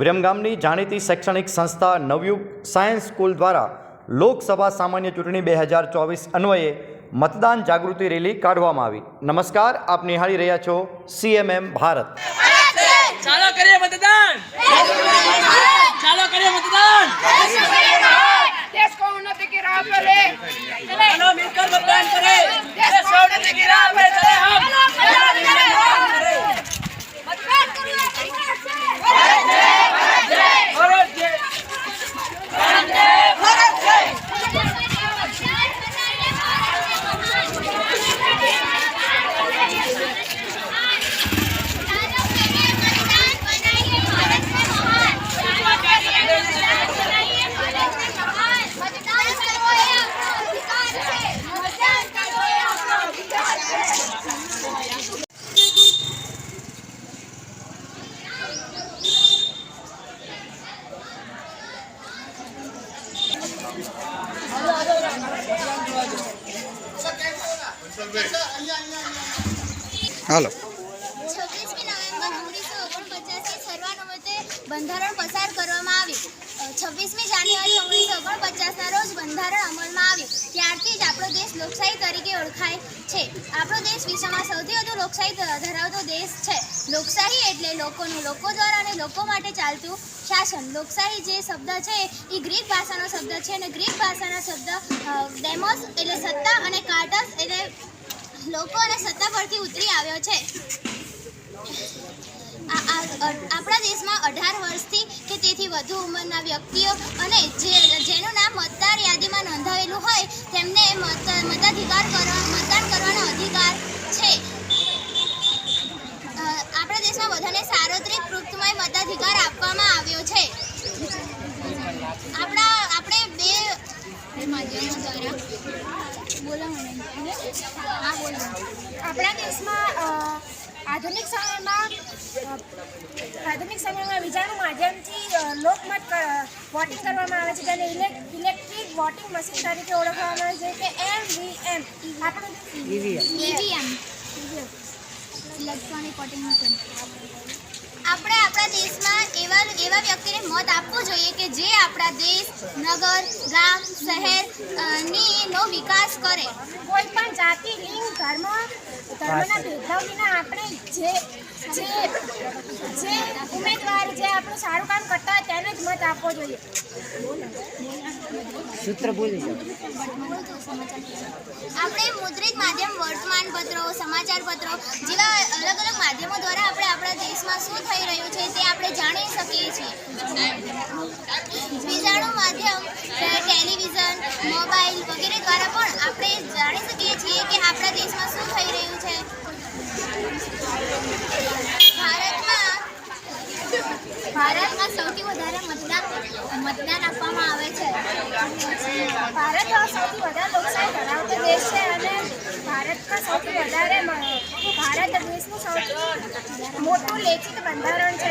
વિરમગામની જાણીતી શૈક્ષણિક સંસ્થા નવયુગ સાયન્સ સ્કૂલ દ્વારા લોકસભા સામાન્ય ચૂંટણી બે હજાર ચોવીસ અન્વયે મતદાન જાગૃતિ રેલી કાઢવામાં આવી. નમસ્કાર આપ નિહાળી રહ્યા છો સીએમએમ ભારત. ચાલો કરીએ મતદાન! હાલો. બંધારણ પસાર કરવામાં આવ્યું. છવ્વીસમી જાન્યુઆરી ઓગણીસો ઓગણપચાસના રોજ બંધારણ અમલમાં આવ્યું. ત્યારથી જ આપણો દેશ લોકશાહી તરીકે ઓળખાય છે. આપણો દેશ વિશ્વમાં સૌથી વધુ લોકશાહી ધરાવતો દેશ છે. લોકશાહી એટલે લોકોનું, લોકો દ્વારા અને લોકો માટે ચાલતું શાસન. લોકશાહી જે શબ્દ છે, એ ગ્રીક ભાષાનો શબ્દ છે અને ગ્રીક ભાષાના શબ્દ ડેમોસ એટલે સત્તા અને કાર્ટસ એટલે લોકો અને સત્તા પરથી ઉતરી આવ્યો છે. આપણા દેશમાં અઢાર વર્ષથી કે તેથી વધુ ઉંમરના વ્યક્તિઓ અને જે, જેનું નામ મતદાર યાદીમાં નોંધાવેલું હોય, તેમને મત, મતાધિકાર કરવા, મતદાન કરવાનો અધિકાર છે. આપણા દેશમાં બધાને સાર્વત્રિક પૃથ્થમય મતાધિકાર આપવામાં આવ્યો છે. આપણા, આપણે બે માધ્યમો દ્વારા બોલો આપણા દેશમાં આધુનિક સમયમાં આધુનિક સમયમાં વિજાણુ માધ્યમથી લોકમત વોટિંગ કરવામાં આવે છે. જેને ઇલેક્ટ્રિક વોટિંગ મશીન તરીકે ઓળખવામાં આવે છે કે એમ વી એમ આપણું ઈવીએમ ઇલેક્ટ્રોનિક વોટિંગ મશીન આપણે આપણા દેશમાં એવા એવા વ્યક્તિને મત આપવો જોઈએ કે જે આપણા દેશ નગર ગામ શહેરની નો વિકાસ કરે. કોઈ પણ જાતિ લિંગ ધર્મ ધર્મના ભેદભાવ વિના આપણે જે જે જે ઉમેદવાર જે આપણું સારું કામ કરતા હોય તેને જ મત આપવો જોઈએ. આપણે મુદ્રિત માધ્યમ વર્તમાન પત્રો સમાચાર પત્રો જેવા અલગ અલગ માધ્યમો દ્વારા આપણે આપણા દેશમાં શું થઈ રહ્યું છે તે આપણે જાણી શકીએ છીએ. માધ્યમ ટેલિવિઝન, મોબાઈલ વગેરે દ્વારા પણ આપણે જાણી શકીએ છીએ કે આપણા દેશમાં શું થઈ રહ્યું છે. ભારતમાં ભારતમાં સૌથી વધારે મતદાન મતદાન આપવામાં આવે છે. ભારત સૌથી વધારે લોકશાહી ધરાવતો દેશ છે અને ભારતમાં સૌથી વધારે ભારત દેશનું સૌથી મોટું લેખિત બંધારણ છે.